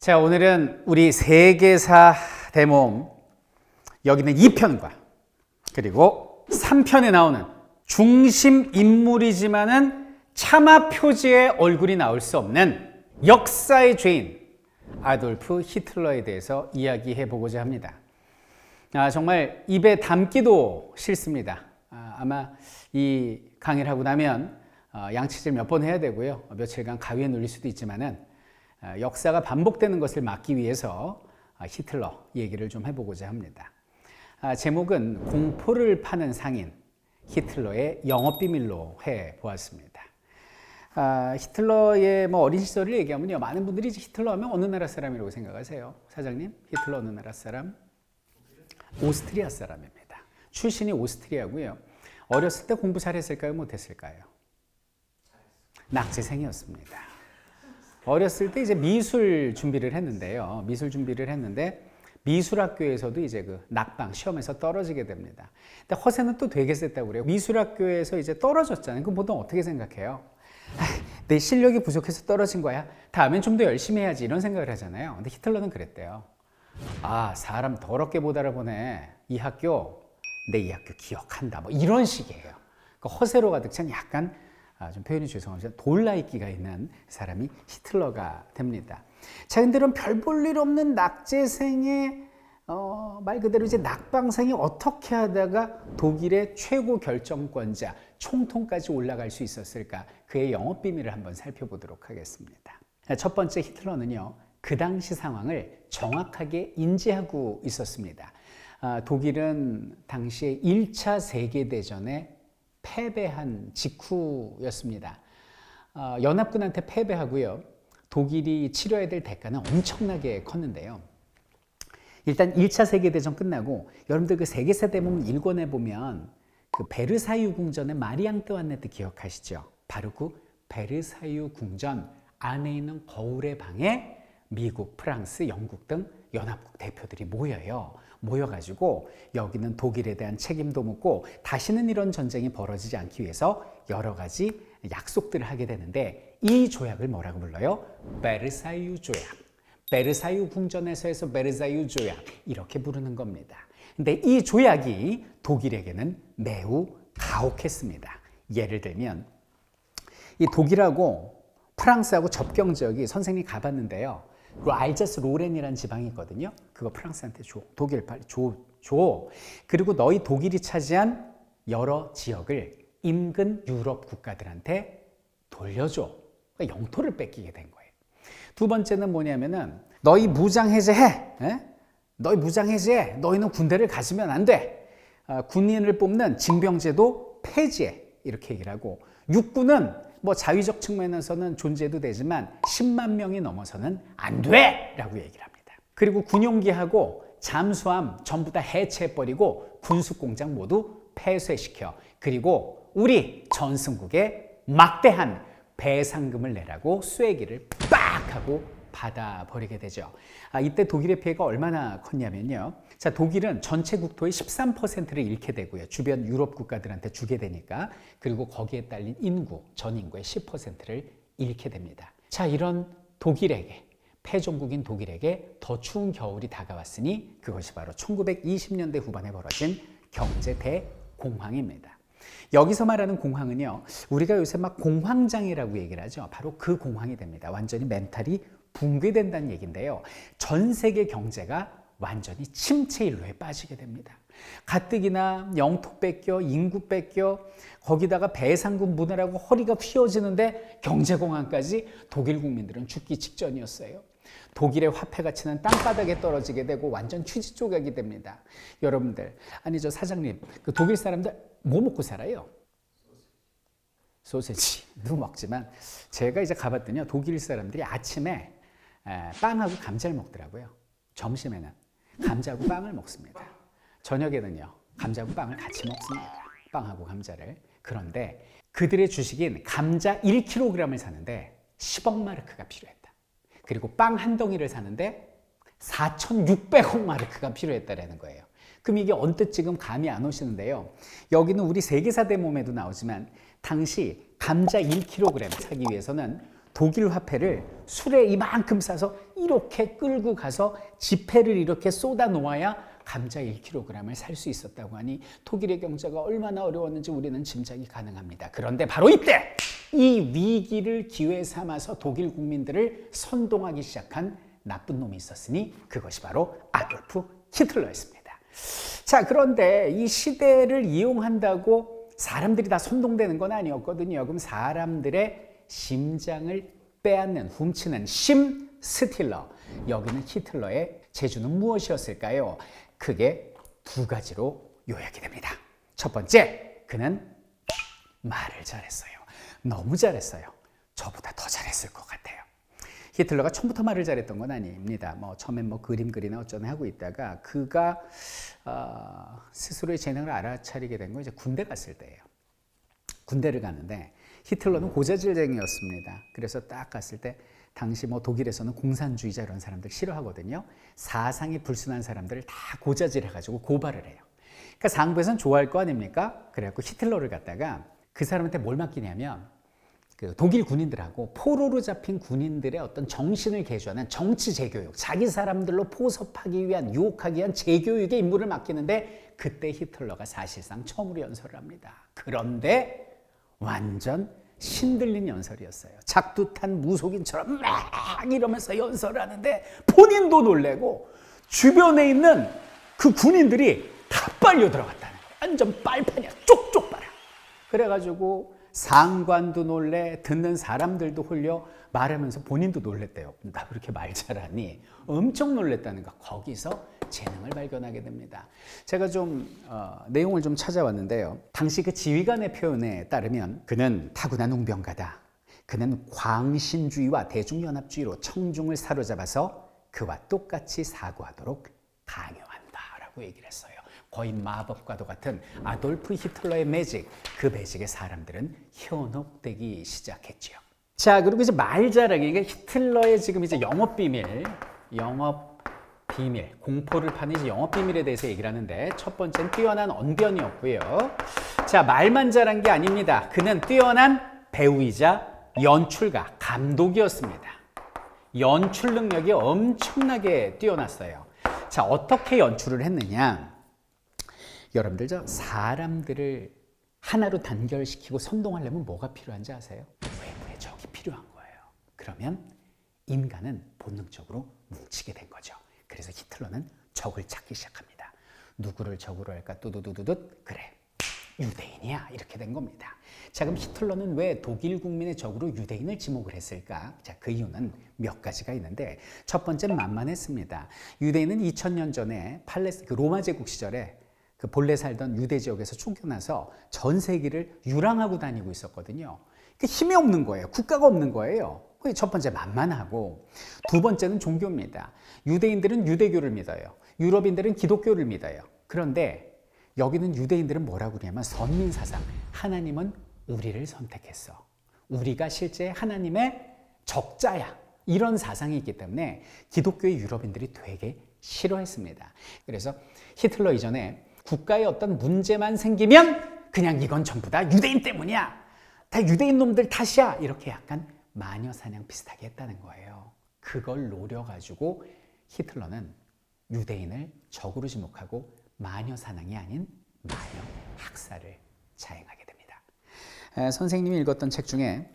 자, 오늘은 우리 세계사 대모험 여기는 2편과 그리고 3편에 나오는 중심 인물이지만은 차마 표지에 얼굴이 나올 수 없는 역사의 죄인 아돌프 히틀러에 대해서 이야기해 보고자 합니다. 아, 정말 입에 담기도 싫습니다. 아, 아마 이 강의를 하고 나면 어, 양치질 몇 번 해야 되고요. 며칠간 가위에 눌릴 수도 있지만은 어, 역사가 반복되는 것을 막기 위해서 아, 히틀러 얘기를 좀 해보고자 합니다. 아, 제목은 공포를 파는 상인 히틀러의 영업 비밀로 해 보았습니다. 아, 히틀러의 뭐 어린 시절을 얘기하면요, 많은 분들이 히틀러 하면 어느 나라 사람이라고 생각하세요? 사장님, 히틀러 어느 나라 사람? 오스트리아 사람입니다. 출신이 오스트리아고요. 어렸을 때 공부 잘했을까요? 못했을까요? 낙제생이었습니다. 어렸을 때 이제 미술 준비를 했는데요. 미술 준비를 했는데 미술학교에서도 이제 그 낙방 시험에서 떨어지게 됩니다. 근데 허세는 또 되게 셌다고 그래요. 미술학교에서 이제 떨어졌잖아요. 그럼 보통 어떻게 생각해요? 아, 내 실력이 부족해서 떨어진 거야. 다음엔 좀 더 열심히 해야지 이런 생각을 하잖아요. 근데 히틀러는 그랬대요. 아, 사람 더럽게 못 알아보네. 이 학교, 내 이 학교 기억한다. 뭐 이런 식이에요. 그 허세로 가득 찬 약간 아, 좀 표현이 죄송하지만 돌라이기가 있는 사람이 히틀러가 됩니다. 자, 근데 그럼 별볼 일 없는 낙제생의 어, 말 그대로 이제 낙방생이 어떻게 하다가 독일의 최고 결정권자 총통까지 올라갈 수 있었을까? 그의 영업 비밀을 한번 살펴보도록 하겠습니다. 첫 번째 히틀러는요, 그 당시 상황을 정확하게 인지하고 있었습니다. 아, 독일은 당시에 1차 세계대전에 패배한 직후였습니다. 어, 연합군한테 패배하고요. 독일이 치러야 될 대가는 엄청나게 컸는데요. 일단 1차 세계대전 끝나고 여러분들 그 세계사 대문 일권에 보면 그 베르사유 궁전의 마리앙 뜨완네트 기억하시죠? 바로 그 베르사유 궁전 안에 있는 거울의 방에 미국, 프랑스, 영국 등 연합국 대표들이 모여요. 모여가지고 여기는 독일에 대한 책임도 묻고 다시는 이런 전쟁이 벌어지지 않기 위해서 여러 가지 약속들을 하게 되는데 이 조약을 뭐라고 불러요? 베르사유 조약. 베르사유 궁전에서 해서 베르사유 조약 이렇게 부르는 겁니다. 근데 이 조약이 독일에게는 매우 가혹했습니다. 예를 들면 이 독일하고 프랑스하고 접경 지역이 선생님 가봤는데요. 그 알자스 로렌이라는 지방이 있거든요. 그거 프랑스한테 줘. 독일 빨리 줘. 줘. 그리고 너희 독일이 차지한 여러 지역을 인근 유럽 국가들한테 돌려줘. 그러니까 영토를 뺏기게 된 거예요. 두 번째는 뭐냐면은 너희 무장 해제해. 에? 너희 무장 해제해. 너희는 군대를 가지면 안 돼. 아, 군인을 뽑는 징병제도 폐지해. 이렇게 얘기를 하고 육군은 뭐 자위적 측면에서는 존재도 되지만 10만 명이 넘어서는 안 돼! 라고 얘기를 합니다. 그리고 군용기하고 잠수함 전부 다 해체해버리고 군수공장 모두 폐쇄시켜. 그리고 우리 전승국에 막대한 배상금을 내라고 쐐기를 빡 하고 받아버리게 되죠. 아, 이때 독일의 피해가 얼마나 컸냐면요. 자, 독일은 전체 국토의 13%를 잃게 되고요. 주변 유럽 국가들한테 주게 되니까. 그리고 거기에 딸린 인구, 전 인구의 10%를 잃게 됩니다. 자, 이런 독일에게, 패종국인 독일에게 더 추운 겨울이 다가왔으니 그것이 바로 1920년대 후반에 벌어진 경제 대공황입니다. 여기서 말하는 공황은요, 우리가 요새 막 공황장애라고 얘기를 하죠. 바로 그 공황이 됩니다. 완전히 멘탈이 붕괴된다는 얘기인데요. 전 세계 경제가 완전히 침체 일로에 빠지게 됩니다. 가뜩이나 영토 뺏겨, 인구 뺏겨, 거기다가 배상금 문화라고 허리가 휘어지는데 경제공황까지 독일 국민들은 죽기 직전이었어요. 독일의 화폐 가치는 땅바닥에 떨어지게 되고 완전 휴지 조각이 됩니다. 여러분들, 아니 저 사장님, 그 독일 사람들 뭐 먹고 살아요? 소세지도 먹지만 제가 이제 가봤더니요 독일 사람들이 아침에 빵하고 감자를 먹더라고요. 점심에는 감자하고 빵을 먹습니다. 저녁에는요 감자하고 빵을 같이 먹습니다. 빵하고 감자를. 그런데 그들의 주식인 감자 1kg을 사는데 10억 마르크가 필요했다. 그리고 빵 한 덩이를 사는데 4,600억 마르크가 필요했다라는 거예요. 그럼 이게 언뜻 지금 감이 안 오시는데요. 여기는 우리 세계사 대몸에도 나오지만 당시 감자 1kg 사기 위해서는 독일 화폐를 술에 이만큼 싸서 이렇게 끌고 가서 지폐를 이렇게 쏟아 놓아야 감자 1kg을 살 수 있었다고 하니 독일의 경제가 얼마나 어려웠는지 우리는 짐작이 가능합니다. 그런데 바로 이때 이 위기를 기회 삼아서 독일 국민들을 선동하기 시작한 나쁜 놈이 있었으니 그것이 바로 아돌프 히틀러였습니다. 자, 그런데 이 시대를 이용한다고 사람들이 다 선동되는 건 아니었거든요. 그럼 사람들의 심장을 빼앗는, 훔치는 심 스틸러. 여기는 히틀러의 재주는 무엇이었을까요? 크게 두 가지로 요약이 됩니다. 첫 번째, 그는 말을 잘했어요. 너무 잘했어요. 저보다 더 잘했을 것 같아요. 히틀러가 처음부터 말을 잘했던 건 아닙니다. 뭐 처음엔 뭐 그림 그리나 어쩌나 하고 있다가 그가 어, 스스로의 재능을 알아차리게 된 건 이제 군대 갔을 때예요. 군대를 가는데 히틀러는 고자질쟁이였습니다. 그래서 딱 갔을 때 당시 뭐 독일에서는 공산주의자 이런 사람들 싫어하거든요. 사상이 불순한 사람들을 다 고자질해가지고 고발을 해요. 그러니까 상부에서는 좋아할 거 아닙니까? 그래갖고 히틀러를 갖다가 그 사람한테 뭘 맡기냐면 그 독일 군인들하고 포로로 잡힌 군인들의 어떤 정신을 개조하는 정치 재교육, 자기 사람들로 포섭하기 위한 유혹하기 위한 재교육의 임무를 맡기는데 그때 히틀러가 사실상 처음으로 연설을 합니다. 그런데 완전 신들린 연설이었어요. 작두탄 무속인처럼 막 이러면서 연설을 하는데 본인도 놀래고 주변에 있는 그 군인들이 다 빨려 들어갔다는 거예요. 완전 빨판이야. 쪽쪽 빨아. 그래가지고 상관도 놀래 듣는 사람들도 홀려 말하면서 본인도 놀랬대요. 나 그렇게 말 잘하니 엄청 놀랬다는 거. 거기서 재능을 발견하게 됩니다. 제가 좀 어, 내용을 좀 찾아왔는데요. 당시 그 지휘관의 표현에 따르면 그는 타고난 웅병가다. 그는 광신주의와 대중연합주의로 청중을 사로잡아서 그와 똑같이 사고하도록 강요한다라고 얘기를 했어요. 거의 마법과도 같은 아돌프 히틀러의 매직, 그 매직에 사람들은 현혹되기 시작했지요. 자, 그리고 이제 말 잘하기, 이게 히틀러의 지금 이제 영업 비밀, 영업 비밀, 공포를 파는 영업 비밀에 대해서 얘기를 하는데 첫 번째는 뛰어난 언변이었고요. 자, 말만 잘한 게 아닙니다. 그는 뛰어난 배우이자 연출가, 감독이었습니다. 연출 능력이 엄청나게 뛰어났어요. 자, 어떻게 연출을 했느냐? 여러분들 저 사람들을 하나로 단결시키고 선동하려면 뭐가 필요한지 아세요? 외부의 적이 필요한 거예요. 그러면 인간은 본능적으로 뭉치게 된 거죠. 그래서 히틀러는 적을 찾기 시작합니다. 누구를 적으로 할까? 뚜두두두두 그래. 유대인이야. 이렇게 된 겁니다. 자, 그럼 히틀러는 왜 독일 국민의 적으로 유대인을 지목을 했을까? 자, 그 이유는 몇 가지가 있는데 첫 번째는 만만했습니다. 유대인은 2000년 전에 팔레스 그 로마 제국 시절에 그 본래 살던 유대 지역에서 쫓겨나서 전 세계를 유랑하고 다니고 있었거든요. 그 힘이 없는 거예요. 국가가 없는 거예요. 첫 번째 만만하고 두 번째는 종교입니다. 유대인들은 유대교를 믿어요. 유럽인들은 기독교를 믿어요. 그런데 여기는 유대인들은 뭐라고 그러냐면 선민 사상. 하나님은 우리를 선택했어. 우리가 실제 하나님의 적자야. 이런 사상이 있기 때문에 기독교의 유럽인들이 되게 싫어했습니다. 그래서 히틀러 이전에 국가에 어떤 문제만 생기면 그냥 이건 전부 다 유대인 때문이야. 다 유대인 놈들 탓이야. 이렇게 약간 마녀 사냥 비슷하게 했다는 거예요. 그걸 노려가지고 히틀러는 유대인을 적으로 지목하고 마녀 사냥이 아닌 마녀 학살을 자행하게 됩니다. 에, 선생님이 읽었던 책 중에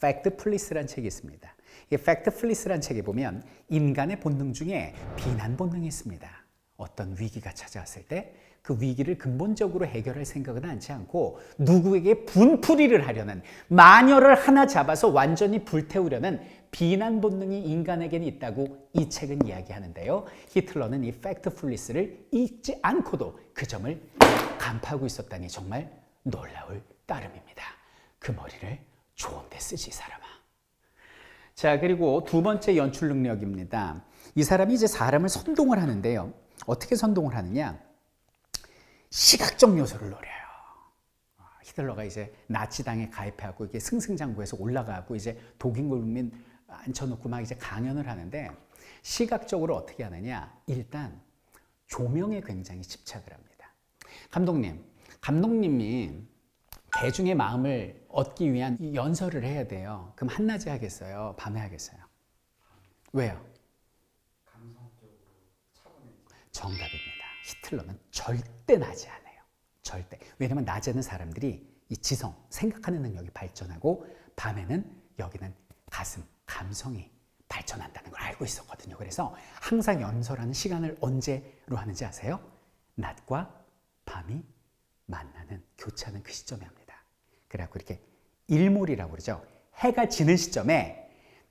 팩트 플리스란 책이 있습니다. 이 팩트 플리스란 책에 보면 인간의 본능 중에 비난 본능이 있습니다. 어떤 위기가 찾아왔을 때 그 위기를 근본적으로 해결할 생각은 하지 않고 누구에게 분풀이를 하려는 마녀를 하나 잡아서 완전히 불태우려는 비난 본능이 인간에게는 있다고 이 책은 이야기하는데요. 히틀러는 이 팩트 플리스를 잊지 않고도 그 점을 간파하고 있었다니 정말 놀라울 따름입니다. 그 머리를 좋은 데 쓰지 이 사람아. 자, 그리고 두 번째 연출 능력입니다. 이 사람이 이제 사람을 선동을 하는데요. 어떻게 선동을 하느냐? 시각적 요소를 노려요. 아, 히틀러가 이제 나치당에 가입해갖고 이게 승승장구해서 올라가고 이제 독일 국민 앉혀놓고 막 이제 강연을 하는데 시각적으로 어떻게 하느냐? 일단 조명에 굉장히 집착을 합니다. 감독님, 감독님이 대중의 마음을 얻기 위한 이 연설을 해야 돼요. 그럼 한낮에 하겠어요? 밤에 하겠어요? 왜요? 정답입니다. 히틀러는 절대 나지 않아요. 절대. 왜냐면 낮에는 사람들이 이 지성, 생각하는 능력이 발전하고 밤에는 여기는 가슴, 감성이 발전한다는 걸 알고 있었거든요. 그래서 항상 연설하는 시간을 언제로 하는지 아세요? 낮과 밤이 만나는 교차하는 그 시점에 합니다. 그래갖고 이렇게 일몰이라고 그러죠. 해가 지는 시점에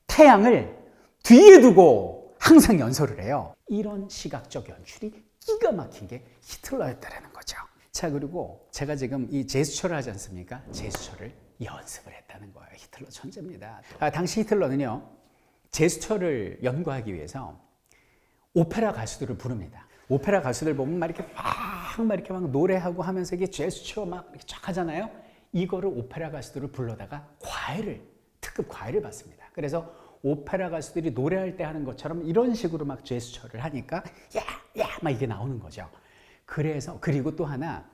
태양을 뒤에 두고 항상 연설을 해요. 이런 시각적 연출이 기가 막힌 게 히틀러였다라는 거죠. 자, 그리고 제가 지금 이 제스처를 하지 않습니까? 제스처를 연습을 했다는 거예요. 히틀러 천재입니다. 아, 당시 히틀러는요, 제스처를 연구하기 위해서 오페라 가수들을 부릅니다. 오페라 가수들 보면 막 이렇게 막, 막 이렇게 막 노래하고 하면서 이게 제스처 막 이렇게 쫙 하잖아요. 이거를 오페라 가수들을 불러다가 과외를, 특급 과외를 받습니다. 그래서 오페라 가수들이 노래할 때 하는 것처럼 이런 식으로 막 제스처를 하니까 야, 야, 막 이게 나오는 거죠. 그래서, 그리고 또 하나,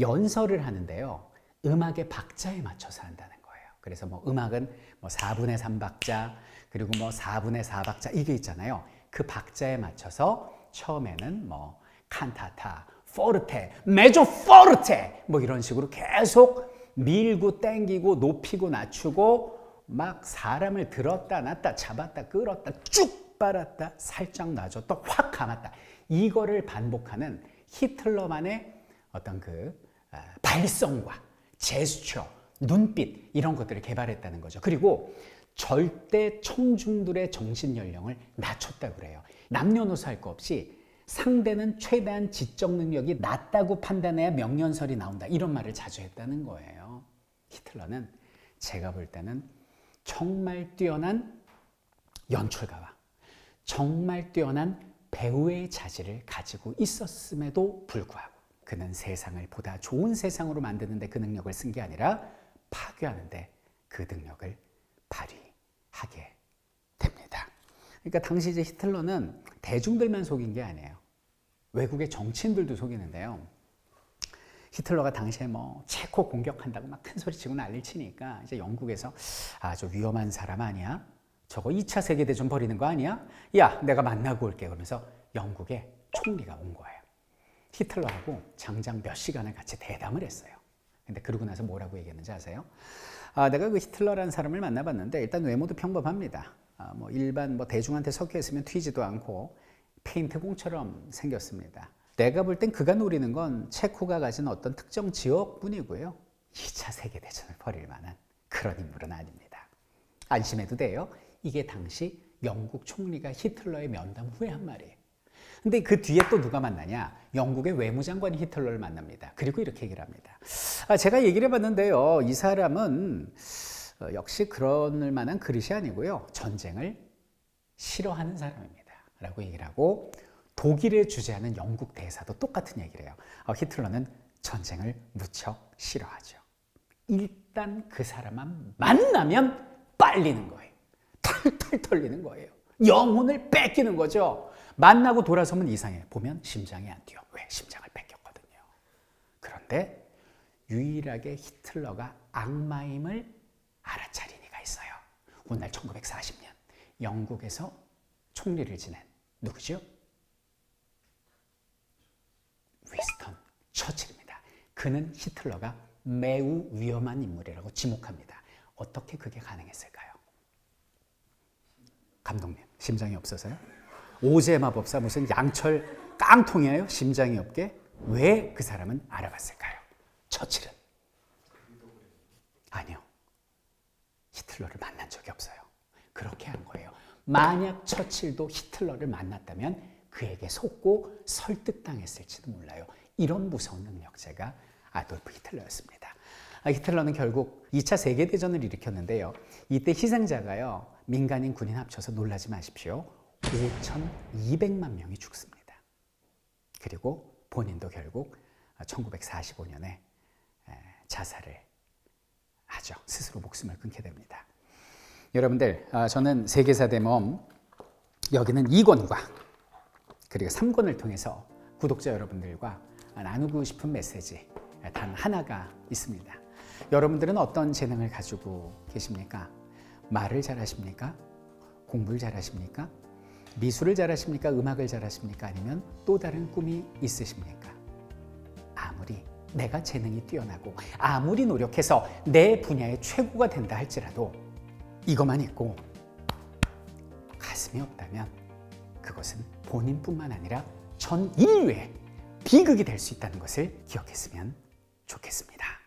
연설을 하는데요. 음악의 박자에 맞춰서 한다는 거예요. 그래서 뭐 음악은 뭐 4분의 3박자, 그리고 뭐 4분의 4박자, 이게 있잖아요. 그 박자에 맞춰서 처음에는 뭐 칸타타, 포르테, 메조 포르테 뭐 이런 식으로 계속 밀고 땡기고 높이고 낮추고 막 사람을 들었다 놨다 잡았다 끌었다 쭉 빨았다 살짝 놔줬다 확 감았다 이거를 반복하는 히틀러만의 어떤 그 아, 발성과 제스처, 눈빛 이런 것들을 개발했다는 거죠. 그리고 절대 청중들의 정신 연령을 낮췄다고 그래요. 남녀노소 할 거 없이 상대는 최대한 지적 능력이 낮다고 판단해야 명연설이 나온다. 이런 말을 자주 했다는 거예요. 히틀러는 제가 볼 때는 정말 뛰어난 연출가와 정말 뛰어난 배우의 자질을 가지고 있었음에도 불구하고 그는 세상을 보다 좋은 세상으로 만드는데 그 능력을 쓴 게 아니라 파괴하는데 그 능력을 발휘하게 됩니다. 그러니까 당시 이제 히틀러는 대중들만 속인 게 아니에요. 외국의 정치인들도 속이는데요. 히틀러가 당시에 뭐 체코 공격한다고 막 큰 소리 치고 난리를 치니까 이제 영국에서 아주 위험한 사람 아니야? 저거 2차 세계대전 벌이는 거 아니야? 야, 내가 만나고 올게. 그러면서 영국의 총리가 온 거예요. 히틀러하고 장장 몇 시간을 같이 대담을 했어요. 근데 그러고 나서 뭐라고 얘기했는지 아세요? 아, 내가 그 히틀러라는 사람을 만나봤는데 일단 외모도 평범합니다. 아, 뭐 일반 뭐 대중한테 있으면 튀지도 않고 페인트공처럼 생겼습니다. 내가 볼 땐 그가 노리는 건 체코가 가진 어떤 특정 지역뿐이고요. 2차 세계대전을 벌일 만한 그런 인물은 아닙니다. 안심해도 돼요. 이게 당시 영국 총리가 히틀러의 면담 후에 한 말이에요. 근데 그 뒤에 또 누가 만나냐? 영국의 외무장관이 히틀러를 만납니다. 그리고 이렇게 얘기를 합니다. 아, 제가 얘기를 해봤는데요. 이 사람은 어, 역시 그럴 만한 그릇이 아니고요. 전쟁을 싫어하는 사람입니다. 라고 얘기를 하고 독일에 주재하는 영국 대사도 똑같은 얘기를 해요. 어, 히틀러는 전쟁을 무척 싫어하죠. 일단 그 사람만 만나면 빨리는 거예요. 털털 털리는 거예요. 영혼을 뺏기는 거죠. 만나고 돌아서면 이상해. 보면 심장이 안 뛰어. 왜? 심장을 뺏겼거든요. 그런데 유일하게 히틀러가 악마임을 알아차린 이가 있어요. 훗날 1940년 영국에서 총리를 지낸 누구죠? 위스턴 처칠입니다. 그는 히틀러가 매우 위험한 인물이라고 지목합니다. 어떻게 그게 가능했을까요? 감독님, 심장이 없어서요? 오제 마법사 무슨 양철 깡통이에요? 심장이 없게? 왜 그 사람은 알아봤을까요? 처칠은? 아니요. 히틀러를 만난 적이 없어요. 그렇게 한 거예요. 만약 처칠도 히틀러를 만났다면 그에게 속고 설득당했을지도 몰라요. 이런 무서운 능력자가 아돌프 히틀러였습니다. 아, 히틀러는 결국 2차 세계대전을 일으켰는데요. 이때 희생자가요. 민간인 군인 합쳐서 놀라지 마십시오. 5,200만 명이 죽습니다. 그리고 본인도 결국 1945년에 자살을 하죠. 스스로 목숨을 끊게 됩니다. 여러분들, 아, 저는 세계사대 모험 여기는 2권과 그리고 3권을 통해서 구독자 여러분들과 나누고 싶은 메시지 단 하나가 있습니다. 여러분들은 어떤 재능을 가지고 계십니까? 말을 잘하십니까? 공부를 잘하십니까? 미술을 잘하십니까? 음악을 잘하십니까? 아니면 또 다른 꿈이 있으십니까? 아무리 내가 재능이 뛰어나고 아무리 노력해서 내 분야의 최고가 된다 할지라도 이것만 있고 가슴이 없다면 그것은 본인뿐만 아니라 전 인류의 비극이 될 수 있다는 것을 기억했으면 좋겠습니다.